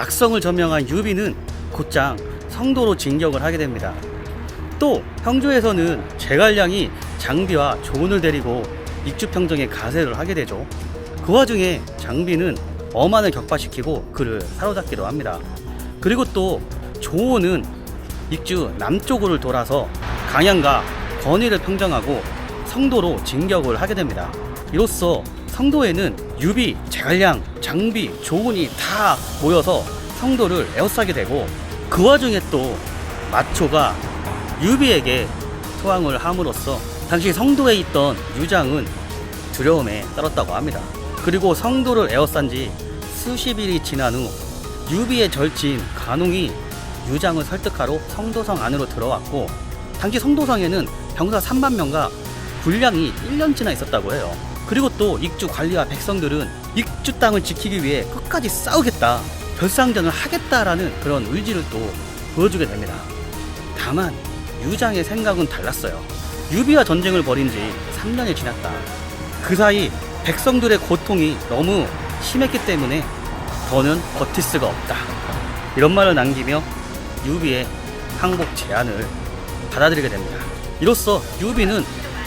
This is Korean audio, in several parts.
낙성을 점령한 유비는 곧장 성도로 진격을 하게 됩니다. 또 평조에서는 제갈량이 장비와 조은을 데리고 익주평정에 가세를 하게 되죠. 그 와중에 장비는 어만을 격파시키고 그를 사로잡기도 합니다. 그리고 또 조은은 익주 남쪽으로 돌아서 강양과 건의를 평정하고 성도로 진격을 하게 됩니다. 이로써 성도에는 유비, 제갈량, 장비, 조은이 다 모여서 성도를 에워싸게 되고 그 와중에 또 마초가 유비에게 투항을 함으로써 당시 성도에 있던 유장은 두려움에 떨었다고 합니다. 그리고 성도를 에워싼 지 수십 일이 지난 후 유비의 절친 간웅이 유장을 설득하러 성도성 안으로 들어왔고 당시 성도성에는 병사 3만 명과 군량이 1년치나 있었다고 해요. 그리고 또 익주 관리와 백성들은 익주 땅을 지키기 위해 끝까지 싸우겠다, 결상전을 하겠다라는 그런 의지를 또 보여주게 됩니다. 다만 유장의 생각은 달랐어요. 유비와 전쟁을 벌인 지 3년이 지났다. 그 사이 백성들의 고통이 너무 심했기 때문에 더는 버틸 수가 없다. 이런 말을 남기며 유비의 항복 제안을 받아들이게 됩니다. 이로써 유비는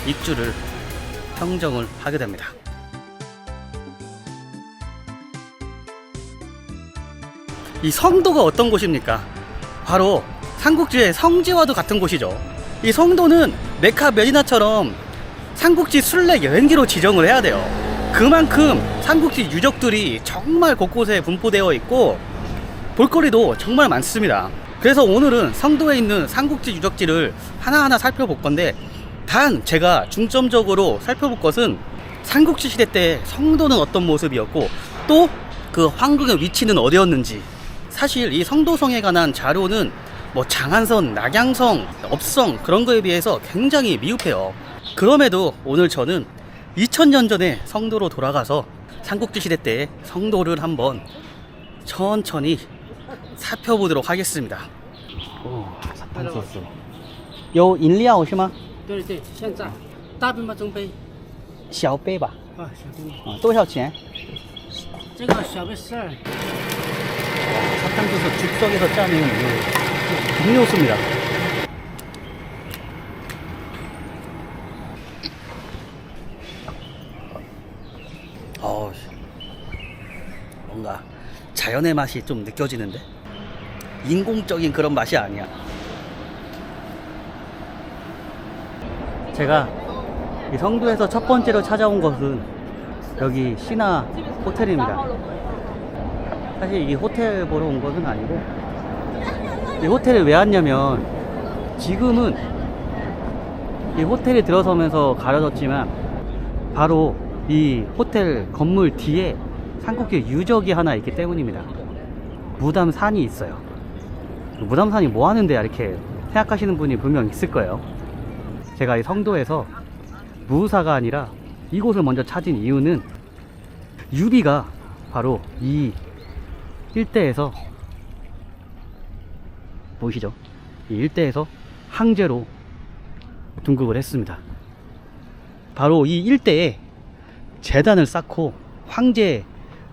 익주를 평정을 하게 됩니다. 이 성도가 어떤 곳입니까? 바로 삼국지의 성지와도 같은 곳이죠. 이 성도는 메카 메디나처럼 삼국지 순례 여행지로 지정을 해야 돼요. 그만큼 삼국지 유적들이 정말 곳곳에 분포되어 있고 볼거리도 정말 많습니다. 그래서 오늘은 성도에 있는 삼국지 유적지를 하나하나 살펴볼 건데 단 제가 중점적으로 살펴볼 것은 삼국지 시대 때 성도는 어떤 모습이었고 또 그 황궁의 위치는 어디였는지 사실 이 성도성에 관한 자료는 뭐 장안선, 낙양성, 업성 그런 거에 비해서 굉장히 미흡해요. 그럼에도 오늘 저는 2000년 전에 성도로 돌아가서 삼국지 시대 때 성도를 한번 천천히 살펴보도록 하겠습니다. 오, 사탕 소스. 요 인리아오 是吗?对对，现在大杯吗？中杯？小杯吧.啊，小杯。啊多少钱?这个小杯十二。 사탕수수 즉석에서 짜는 이 음료수입니다. 어, 뭔가 자연의 맛이 좀 느껴지는데 인공적인 그런 맛이 아니야. 제가 이 성도에서 첫 번째로 찾아온 것은 여기 신화 호텔입니다. 사실 이 호텔 보러 온 것은 아니고 이 호텔에 왜 왔냐면 지금은 이 호텔에 들어서면서 가려졌지만 바로 이 호텔 건물 뒤에 삼국지 유적이 하나 있기 때문입니다. 무담산이 있어요. 무담산이 뭐 하는데 이렇게 생각하시는 분이 분명 있을 거예요. 제가 이 성도에서 무사가 아니라 이곳을 먼저 찾은 이유는 유비가 바로 이 일대에서 보이시죠? 이 일대에서 항제로 등극을 했습니다. 바로 이 일대에 재단을 쌓고 황제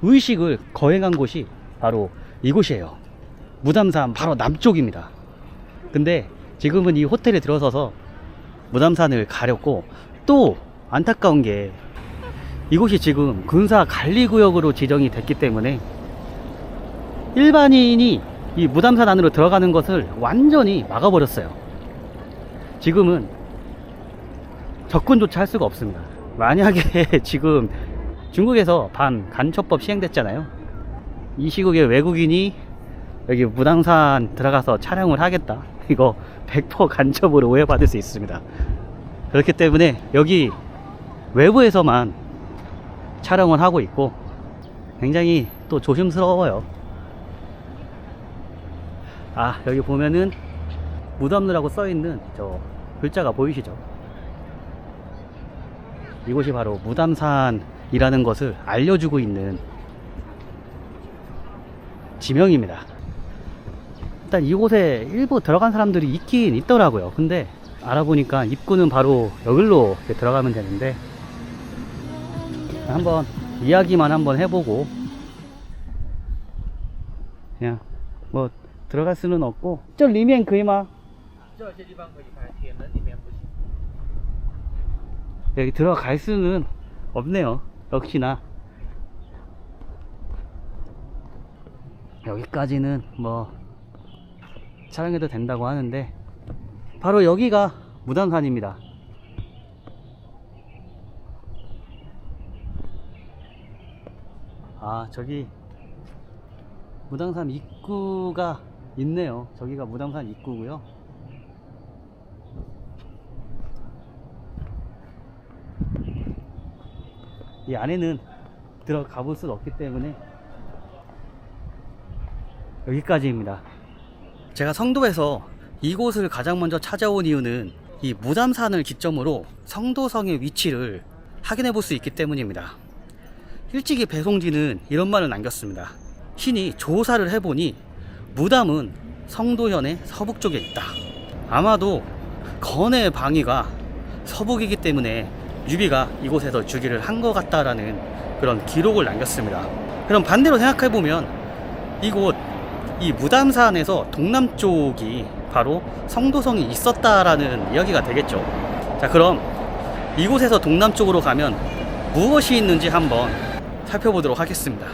의식을 거행한 곳이 바로 이곳이에요. 무담산 바로 남쪽입니다. 근데 지금은 이 호텔에 들어서서 무담산을 가렸고 또 안타까운 게 이곳이 지금 군사 관리구역으로 지정이 됐기 때문에 일반인이 이 무담산 안으로 들어가는 것을 완전히 막아버렸어요. 지금은 접근조차 할 수가 없습니다. 만약에 지금 중국에서 반 간첩법 시행됐잖아요. 이 시국에 외국인이 여기 무당산 들어가서 촬영을 하겠다. 이거 100% 간첩으로 오해받을 수 있습니다. 그렇기 때문에 여기 외부에서만 촬영을 하고 있고 굉장히 또 조심스러워요. 아, 여기 보면은 무덤루라고 써 있는 저 글자가 보이시죠? 이곳이 바로 무담산이라는 것을 알려주고 있는 지명입니다. 일단 이곳에 일부 들어간 사람들이 있긴 있더라고요. 근데 알아보니까 입구는 바로 여기로 들어가면 되는데 한번 이야기만 한번 해보고 그냥 뭐 들어갈 수는 없고. 저 리면 그이마. 여기 들어갈 수는 없네요. 역시나. 여기까지는 뭐 촬영해도 된다고 하는데 바로 여기가 무담산입니다. 아 저기 무당산 입구가 있네요. 저기가 무당산 입구고요. 이 안에는 들어가 볼 수는 없기 때문에 여기까지입니다. 제가 성도에서 이곳을 가장 먼저 찾아온 이유는 이 무담산을 기점으로 성도성의 위치를 확인해 볼 수 있기 때문입니다. 일찍이 배송지는 이런 말을 남겼습니다. 신이 조사를 해보니 무담은 성도현의 서북 쪽에 있다. 아마도 건의 방위가 서북이기 때문에 유비가 이곳에서 주기를 한 것 같다라는 그런 기록을 남겼습니다. 그럼 반대로 생각해 보면 이곳 이 무담산에서 동남쪽이 바로 성도성이 있었다라는 이야기가 되겠죠. 자, 그럼 이곳에서 동남쪽으로 가면 무엇이 있는지 한번 살펴보도록 하겠습니다.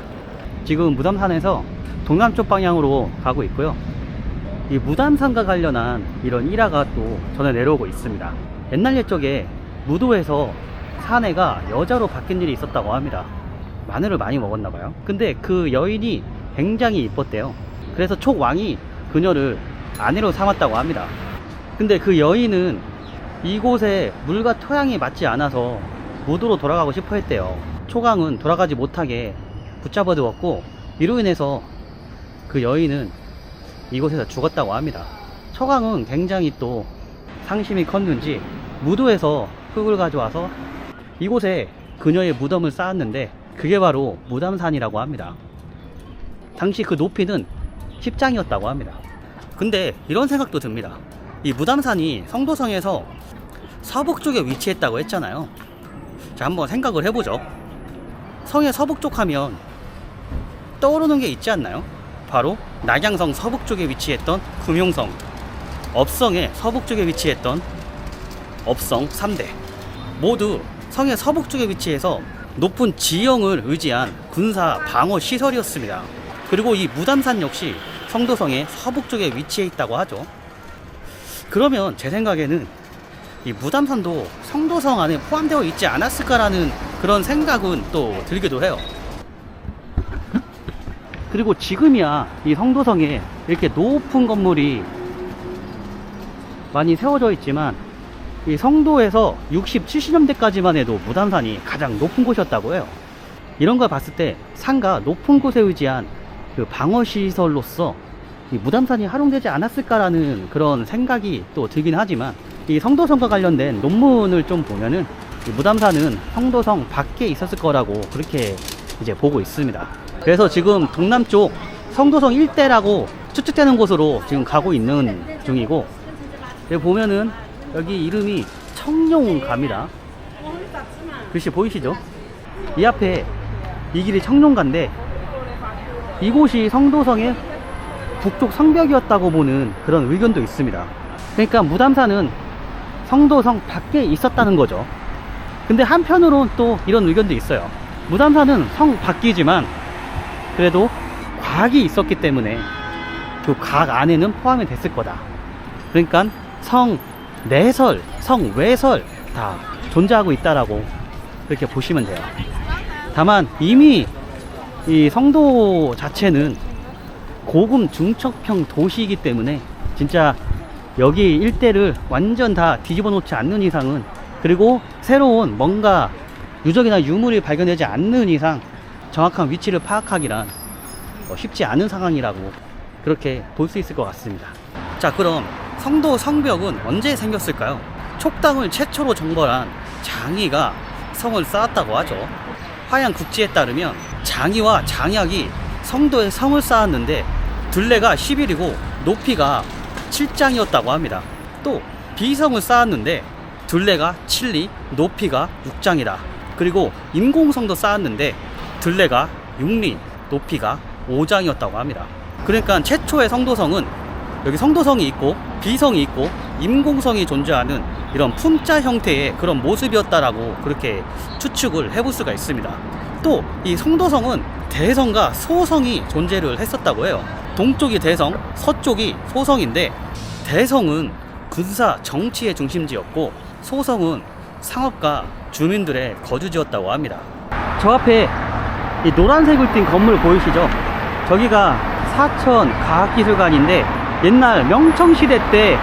지금 무담산에서 동남쪽 방향으로 가고 있고요. 이 무담산과 관련한 이런 일화가 또 전해 내려오고 있습니다. 옛날 옛적에 무도에서 사내가 여자로 바뀐 일이 있었다고 합니다. 마늘을 많이 먹었나 봐요. 근데 그 여인이 굉장히 이뻤대요. 그래서 촉왕이 그녀를 아내로 삼았다고 합니다. 근데 그 여인은 이곳에 물과 토양이 맞지 않아서 무도로 돌아가고 싶어 했대요. 초강은 돌아가지 못하게 붙잡아 두었고 이로 인해서 그 여인은 이곳에서 죽었다고 합니다. 초강은 굉장히 또 상심이 컸는지 무도에서 흙을 가져와서 이곳에 그녀의 무덤을 쌓았는데 그게 바로 무담산이라고 합니다. 당시 그 높이는 10장이었다고 합니다. 근데 이런 생각도 듭니다. 이 무담산이 성도성에서 서북 쪽에 위치했다고 했잖아요. 자, 한번 생각을 해보죠. 성의 서북 쪽 하면 떠오르는 게 있지 않나요? 바로 낙양성 서북 쪽에 위치했던 금용성, 업성의 서북 쪽에 위치했던 업성 3대. 모두 성의 서북 쪽에 위치해서 높은 지형을 의지한 군사 방어 시설이었습니다. 그리고 이 무담산 역시 성도성의 서북 쪽에 위치해 있다고 하죠. 그러면 제 생각에는 이 무담산도 성도성 안에 포함되어 있지 않았을까라는 그런 생각은 또 들기도 해요. 그리고 지금이야 이 성도성에 이렇게 높은 건물이 많이 세워져 있지만 이 성도에서 60, 70년대까지만 해도 무담산이 가장 높은 곳이었다고 해요. 이런 걸 봤을 때 산과 높은 곳에 의지한 그 방어 시설로서 이 무담산이 활용되지 않았을까라는 그런 생각이 또 들긴 하지만 이 성도성과 관련된 논문을 좀 보면은 이 무담산은 성도성 밖에 있었을 거라고 그렇게 이제 보고 있습니다. 그래서 지금 동남쪽 성도성 일대라고 추측되는 곳으로 지금 가고 있는 중이고 여기 보면은 여기 이름이 청룡가입니다. 글씨 보이시죠? 이 앞에 이 길이 청룡가인데 이곳이 성도성의 북쪽 성벽이었다고 보는 그런 의견도 있습니다. 그러니까 무담산은 성도성 밖에 있었다는 거죠. 근데 한편으로는 또 이런 의견도 있어요. 무담산은 성 밖이지만 그래도 곽이 있었기 때문에 그곽 안에는 포함이 됐을 거다. 그러니까 성 내설, 성 외설 다 존재하고 있다라고 그렇게 보시면 돼요. 다만 이미 이 성도 자체는 고금 중첩형 도시이기 때문에 진짜 여기 일대를 완전 다 뒤집어 놓지 않는 이상은 그리고 새로운 뭔가 유적이나 유물이 발견되지 않는 이상 정확한 위치를 파악하기란 어, 쉽지 않은 상황이라고 그렇게 볼 수 있을 것 같습니다. 자, 그럼 성도 성벽은 언제 생겼을까요? 촉당을 최초로 정벌한 장이가 성을 쌓았다고 하죠. 화양 국지에 따르면 장이와 장약이 성도에 성을 쌓았는데 둘레가 10일이고 높이가 7장이었다고 합니다. 또 비성을 쌓았는데 둘레가 7리, 높이가 6장이다. 그리고 인공성도 쌓았는데 둘레가 6리, 높이가 5장이었다고 합니다. 그러니까 최초의 성도성은 여기 성도성이 있고 비성이 있고 임공성이 존재하는 이런 품자 형태의 그런 모습이었다라고 그렇게 추측을 해볼 수가 있습니다. 또이 성도성은 대성과 소성이 존재를 했었다고 해요. 동쪽이 대성, 서쪽이 소성인데 대성은 군사 정치의 중심지였고 소성은 상업과 주민들의 거주지였다고 합니다. 저 앞에 이 노란색을 띤 건물 보이시죠? 저기가 사천 과학기술관인데 옛날 명청시대 때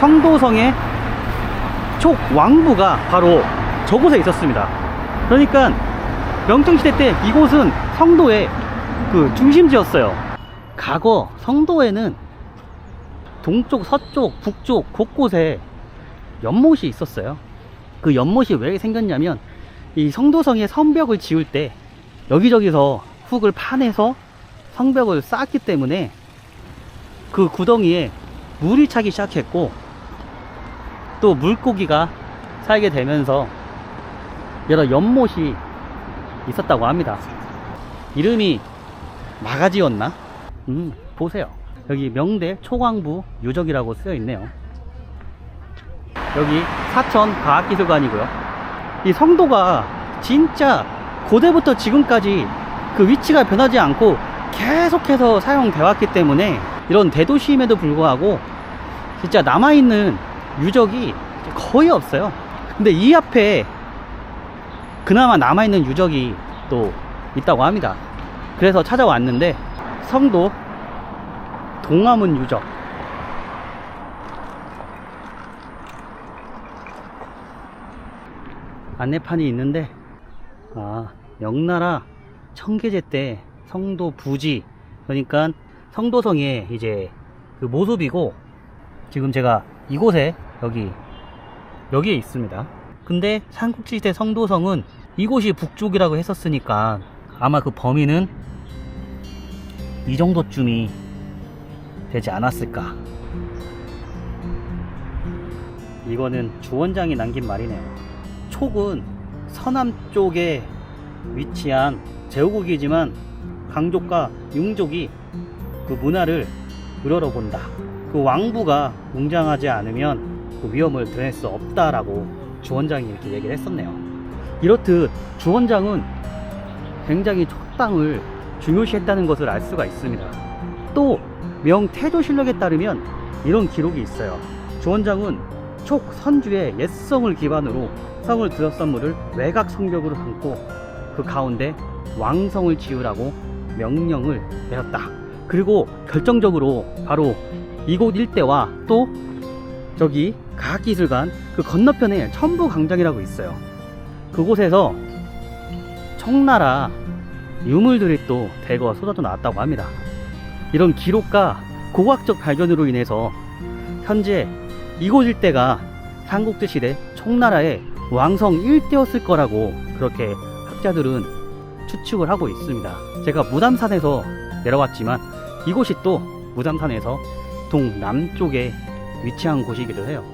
성도성의 촉 왕부가 바로 저곳에 있었습니다. 그러니까 명청시대 때 이곳은 성도의 그 중심지였어요. 과거 성도에는 동쪽, 서쪽, 북쪽 곳곳에 연못이 있었어요. 그 연못이 왜 생겼냐면 이 성도성의 성벽을 지을 때 여기저기서 흙을 파내서 성벽을 쌓았기 때문에 그 구덩이에 물이 차기 시작했고 또 물고기가 살게 되면서 여러 연못이 있었다고 합니다. 이름이 마가지였나? 음, 보세요. 여기 명대 초광부 유적이라고 쓰여 있네요. 여기 사천 과학기술관이고요. 이 성도가 진짜 고대부터 지금까지 그 위치가 변하지 않고 계속해서 사용돼 왔기 때문에 이런 대도시임에도 불구하고 진짜 남아있는 유적이 거의 없어요. 근데 이 앞에 그나마 남아있는 유적이 또 있다고 합니다. 그래서 찾아왔는데 성도 동화문 유적 안내판이 있는데 아 명나라 청계제 때 성도 부지 그러니까 성도성의 이제 그 모습이고 지금 제가 이곳에 여기 여기에 있습니다 근데 삼국지대 성도성은 이곳이 북쪽이라고 했었으니까 아마 그 범위는 이 정도쯤이 되지 않았을까 이거는 주원장이 남긴 말이네요 촉은 서남 쪽에 위치한 제후국이지만 강족과 융족이 그 문화를 우러러 본다. 그 왕부가 웅장하지 않으면 그 위험을 드러낼 수 없다라고 주원장이 이렇게 얘기를 했었네요. 이렇듯 주원장은 굉장히 촉당을 중요시했다는 것을 알 수가 있습니다. 또 명태조 실록에 따르면 이런 기록이 있어요. 주원장은 촉 선주의 옛성을 기반으로 성을 들었던 물을 외곽 성벽으로 담고 그 가운데 왕성을 지으라고 명령을 내렸다. 그리고 결정적으로 바로 이곳 일대와 또 저기 과학기술관 그 건너편에 천부광장이라고 있어요. 그곳에서 청나라 유물들이 또 대거 쏟아져 나왔다고 합니다. 이런 기록과 고고학적 발견으로 인해서 현재 이곳 일대가 삼국지 시대 청나라의 왕성 일대였을 거라고 그렇게 학자들은 추측을 하고 있습니다. 제가 무담산에서 내려왔지만 이곳이 또 무담산에서 동남쪽에 위치한 곳이기도 해요.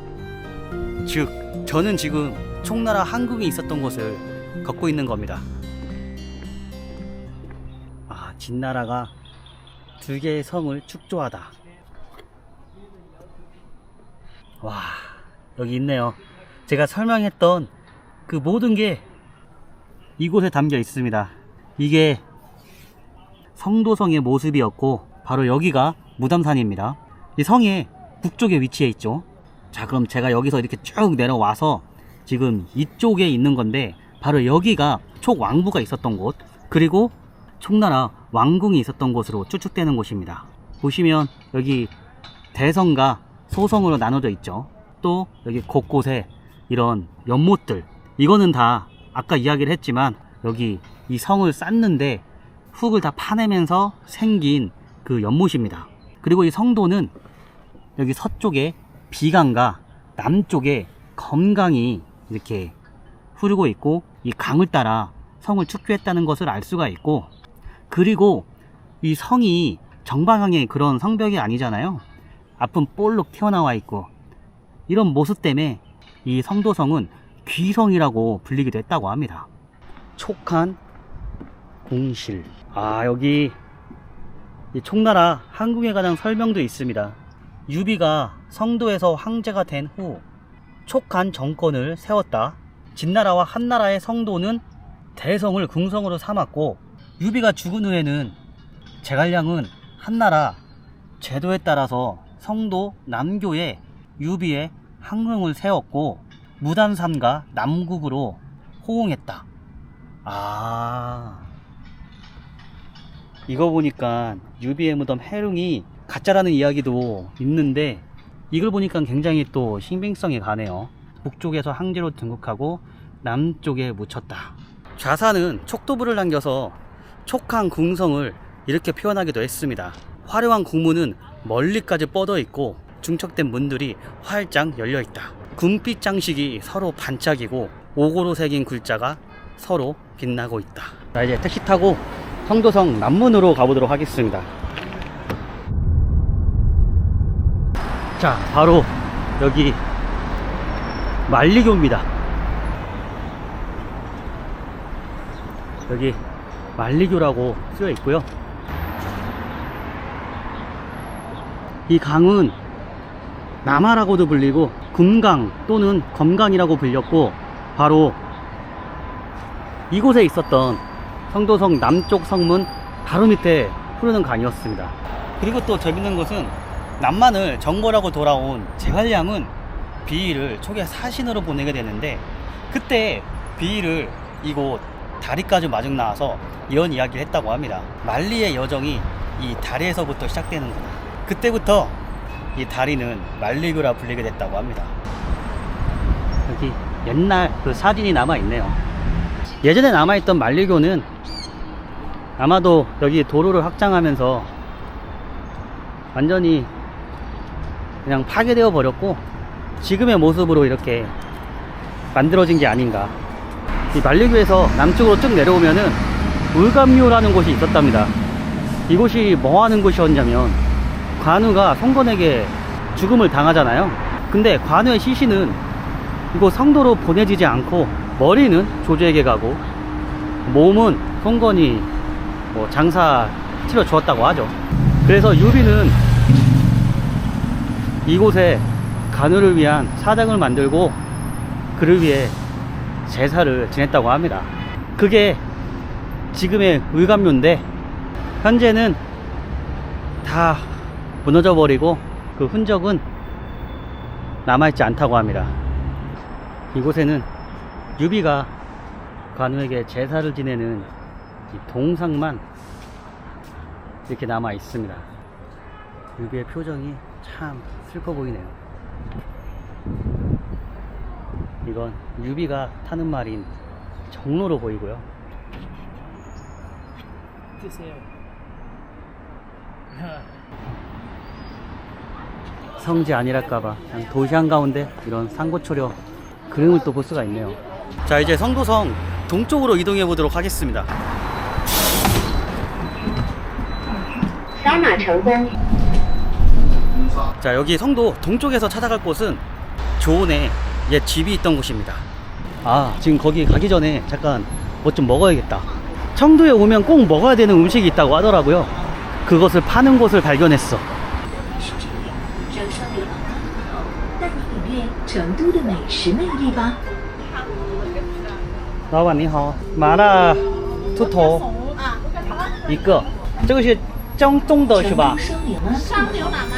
즉, 저는 지금 총나라 한국이 있었던 곳을 걷고 있는 겁니다. 아, 진나라가 두 개의 성을 축조하다. 와, 여기 있네요. 제가 설명했던 그 모든 게 이곳에 담겨 있습니다. 이게 성도성의 모습이었고 바로 여기가 무담산입니다. 이 성의 북쪽에 위치해 있죠. 자, 그럼 제가 여기서 이렇게 쭉 내려와서 지금 이쪽에 있는 건데 바로 여기가 촉왕부가 있었던 곳 그리고 총나라 왕궁이 있었던 곳으로 추측되는 곳입니다. 보시면 여기 대성과 소성으로 나눠져 있죠. 또 여기 곳곳에 이런 연못들 이거는 다 아까 이야기를 했지만 여기 이 성을 쌓는데 흙을 다 파내면서 생긴 그 연못입니다. 그리고 이 성도는 여기 서쪽에 비강과 남쪽에 검강이 이렇게 흐르고 있고 이 강을 따라 성을 축조했다는 것을 알 수가 있고 그리고 이 성이 정방향의 그런 성벽이 아니잖아요. 앞은 볼록 튀어나와 있고 이런 모습 때문에 이 성도성은 귀성이라고 불리기도 했다고 합니다. 촉한 공실. 아, 여기 이 총나라 한국에 관한 설명도 있습니다. 유비가 성도에서 황제가 된 후 촉한 정권을 세웠다. 진나라와 한나라의 성도는 대성을 궁성으로 삼았고 유비가 죽은 후에는 제갈량은 한나라 제도에 따라서 성도 남교에 유비의 항릉을 세웠고 무단삼가 남국으로 호응했다. 아 이거 보니까 유비의 무덤 해릉이 가짜라는 이야기도 있는데 이걸 보니까 굉장히 또 신빙성이 가네요. 북쪽에서 항제로 등극하고 남쪽에 묻혔다. 좌사는 촉도부를 남겨서 촉한 궁성을 이렇게 표현하기도 했습니다. 화려한 궁문은 멀리까지 뻗어 있고 중척된 문들이 활짝 열려 있다. 군빛 장식이 서로 반짝이고 오고로 새긴 글자가 서로 빛나고 있다. 자 이제 택시 타고 성도성 남문으로 가보도록 하겠습니다. 자 바로 여기 만리교입니다. 여기 만리교라고 쓰여 있고요. 이 강은 남하라고도 불리고 금강 또는 검강이라고 불렸고 바로 이곳에 있었던 성도성 남쪽 성문 바로 밑에 흐르는 강이었습니다. 그리고 또 재밌는 것은 남만을 정벌하고 돌아온 제갈량은 비위를 초계 사신으로 보내게 되는데 그때 비위를 이곳 다리까지 마중 나와서 이런 이야기를 했다고 합니다. 만리의 여정이 이 다리에서부터 시작되는구나. 그때부터 이 다리는 만리교라 불리게 됐다고 합니다. 여기 옛날 그 사진이 남아 있네요. 예전에 남아 있던 만리교는 아마도 여기 도로를 확장하면서 완전히 그냥 파괴되어 버렸고 지금의 모습으로 이렇게 만들어진 게 아닌가. 이 만리교에서 남쪽으로 쭉 내려오면은 울감묘라는 곳이 있었답니다. 이곳이 뭐 하는 곳이었냐면 관우가 성건에게 죽음을 당하잖아요. 근데 관우의 시신은 이곳 성도로 보내지지 않고 머리는 조조에게 가고 몸은 송건이 뭐 장사 치러 주었다고 하죠. 그래서 유비는 이곳에 간우를 위한 사당을 만들고 그를 위해 제사를 지냈다고 합니다. 그게 지금의 의감묘인데 현재는 다 무너져 버리고 그 흔적은 남아있지 않다고 합니다. 이곳에는 유비가 관우에게 제사를 지내는 이 동상만 이렇게 남아 있습니다. 유비의 표정이 참 슬퍼 보이네요. 이건 유비가 타는 말인 정로로 보이고요. 드세요. 성지 아니랄까봐 그냥 도시 한가운데 이런 상고초려 그림을 또 볼 수가 있네요. 자 이제 성도성 동쪽으로 이동해 보도록 하겠습니다. 扫码成功。 자 여기 성도 동쪽에서 찾아갈 곳은 조은의 옛 집이 있던 곳입니다. 아 지금 거기 가기 전에 잠깐 뭐 좀 먹어야겠다. 청도에 오면 꼭 먹어야 되는 음식이 있다고 하더라고요. 그것을 파는 곳을 발견했어. 整双流浪漫户口，带你领略成都的美食魅力吧。老板你好，麻辣兔头一个，这个是江东的是吧？成都双流浪双牛腩吗？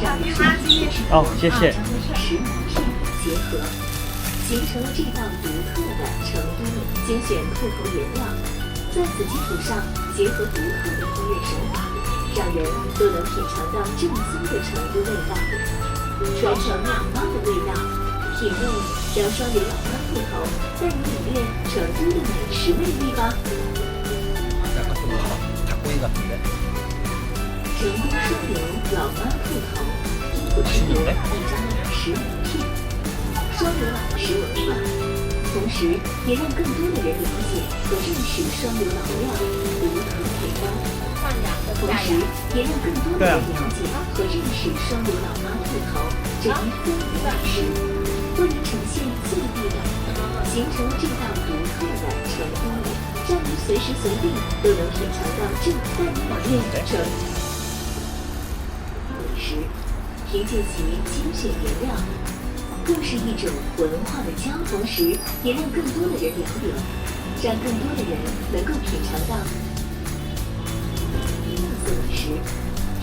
让你身体吃 어, 谢谢.食材片结合，形成这道独特的成都精选兔头原料，在此基础上结合独特的烹饪手法，让人都能品尝到正宗的成都味道，传承两方的味道，品味让双流老妈兔头带你领略成都的美食魅力吧。成都双流老妈兔头府之国一张实名片，双流老实文化，同时也让更多的人了解和认识双流老庙独特配方。同时，也让更多的人了解和认识双流老妈兔头这一风靡美食，为您呈现最地道，形成这道独特的成都美，让您随时随地都能品尝到这带你满面成凭借其精选原料，更是一种文化的交同时，也让更多的人了解，让更多的人能够品尝到特色美食。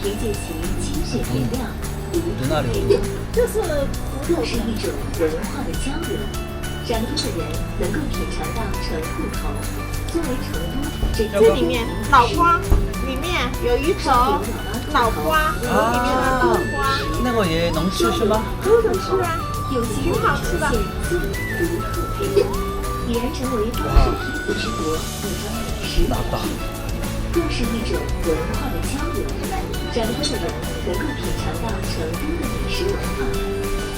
凭借其精选原料，独特配方，这是更是一种文化的交流，让更多的人能够品尝到成户头作为成都这这里面脑花，里面有一种脑花，里面的脑花那个也能吃是吗？都能吃啊。有机会呈现最独特配方，已然成为巴士皮子之国一张美食名片，更是一种文化的交流，让多的人能够品尝到成都的美食文化，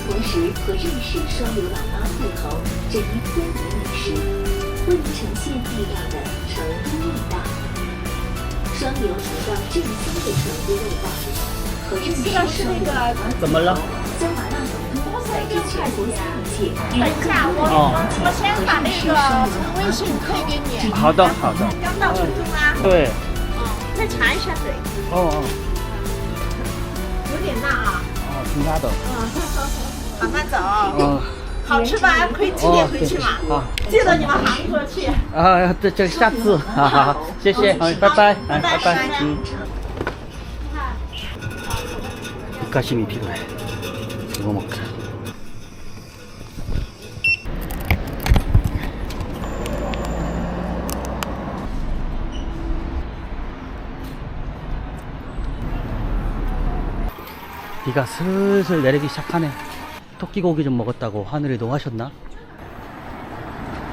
同时和认识双流老妈兔头这一风靡美食，为您呈现地道的成都双流尝到正宗的成都味道，和认识这个是双流那个怎么了？将麻辣浓度乃至全国三界，等一下，我我先把那个微信推给你。好的，好的。刚到成都吗？对，哦，再查一下嘴，哦哦有点辣啊。哦，挺辣的。嗯慢慢走，哦好吃吧？可以寄点回去嘛。好寄到你们韩国去。啊，这这下次，好好好，谢谢，好，拜拜，哎，拜拜，嗯。 입가심이 필요해. 이거 먹자. 비가 슬슬 내리기 시작하네. 토끼고기 좀 먹었다고 하늘이 노하셨나?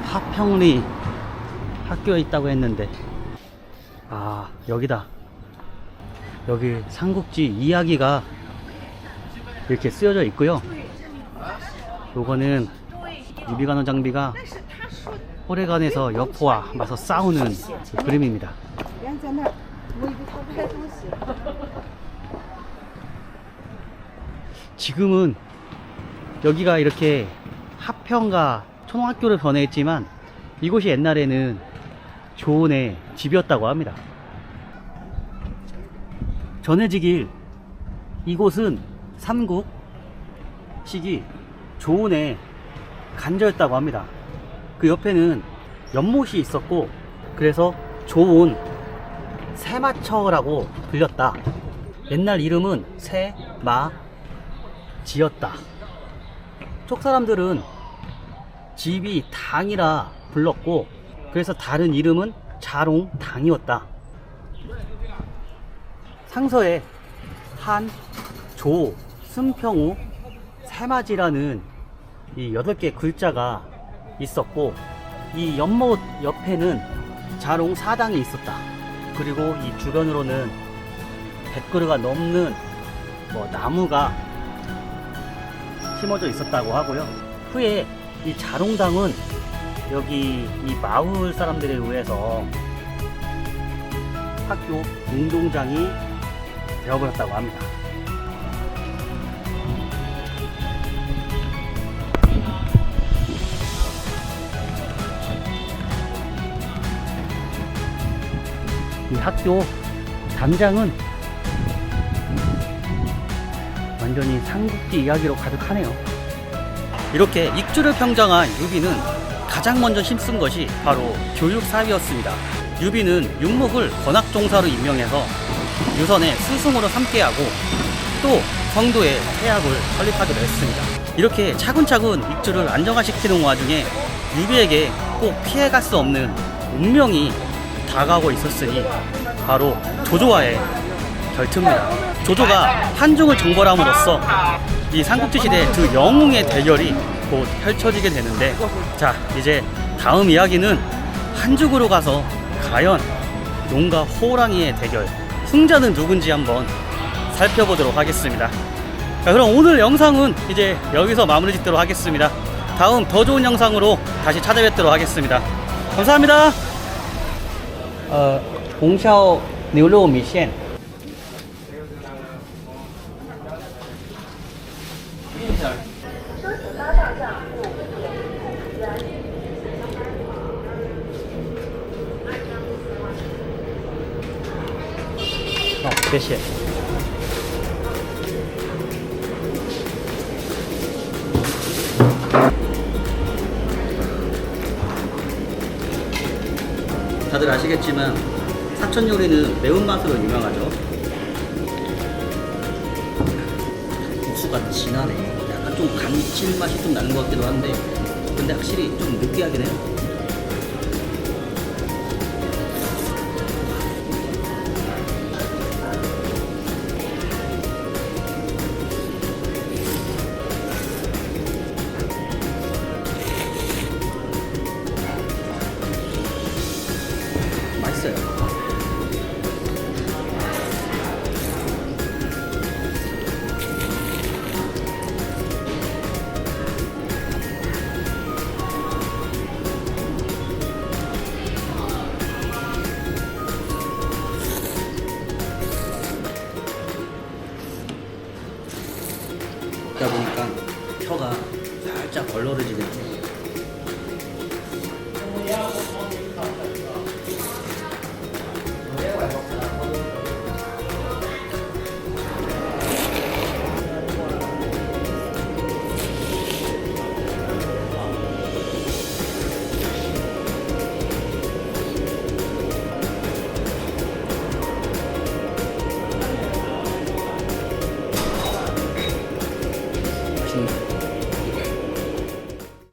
하평리 학교에 있다고 했는데 아 여기다 여기 삼국지 이야기가 이렇게 쓰여져 있고요. 요거는 유비관원 장비가 호래관에서 여포와 맞서 싸우는 그 그림입니다. 지금은 여기가 이렇게 하평과 초등학교로 변해있지만 이곳이 옛날에는 조은의 집이었다고 합니다. 전해지길 이곳은 삼국 시기 조은의 간저였다고 합니다. 그 옆에는 연못이 있었고 그래서 조은 새마처라고 불렸다. 옛날 이름은 새마 지었다. 쪽 사람들은 집이 당이라 불렀고 그래서 다른 이름은 자롱당이었다. 상서에 한, 조, 승평우, 새마지라는 이 여덟 개 글자가 있었고 이 연못 옆에는 자롱 사당이 있었다. 그리고 이 주변으로는 100그루가 넘는 뭐 나무가 심어져 있었다고 하고요. 후에 이 자롱당은 여기 이 마을 사람들에 의해서 학교 운동장이 되어버렸다고 합니다. 이 학교 담장은 완전히 삼국지 이야기로 가득하네요. 이렇게 익주를 평정한 유비는 가장 먼저 힘쓴 것이 바로 교육 사업이었습니다. 유비는 윤목을 권학종사로 임명해서 유선의 스승으로 삼게하고 또 성도의 태학을 설립하기로 했습니다. 이렇게 차근차근 익주를 안정화시키는 와중에 유비에게 꼭 피해갈 수 없는 운명이 다가오고 있었으니 바로 조조와의 결투입니다. 조조가 한종을 정벌함으로써 이 삼국지 시대의 두 영웅의 대결이 곧 펼쳐지게 되는데 자 이제 다음 이야기는 한죽으로 가서 과연 농가 호랑이의 대결 승자는 누군지 한번 살펴보도록 하겠습니다. 자, 그럼 오늘 영상은 이제 여기서 마무리 짓도록 하겠습니다. 다음 더 좋은 영상으로 다시 찾아뵙도록 하겠습니다. 감사합니다. 어, 공샤오 뉴로우 미션. 谢谢. 다들 아시겠지만 사천 요리는 매운맛으로 유명하죠. 국수가 진하네. 약간 좀 감칠맛이 좀 나는 것 같기도 한데, 근데 확실히 좀 느끼하긴 해요. 맛있어요.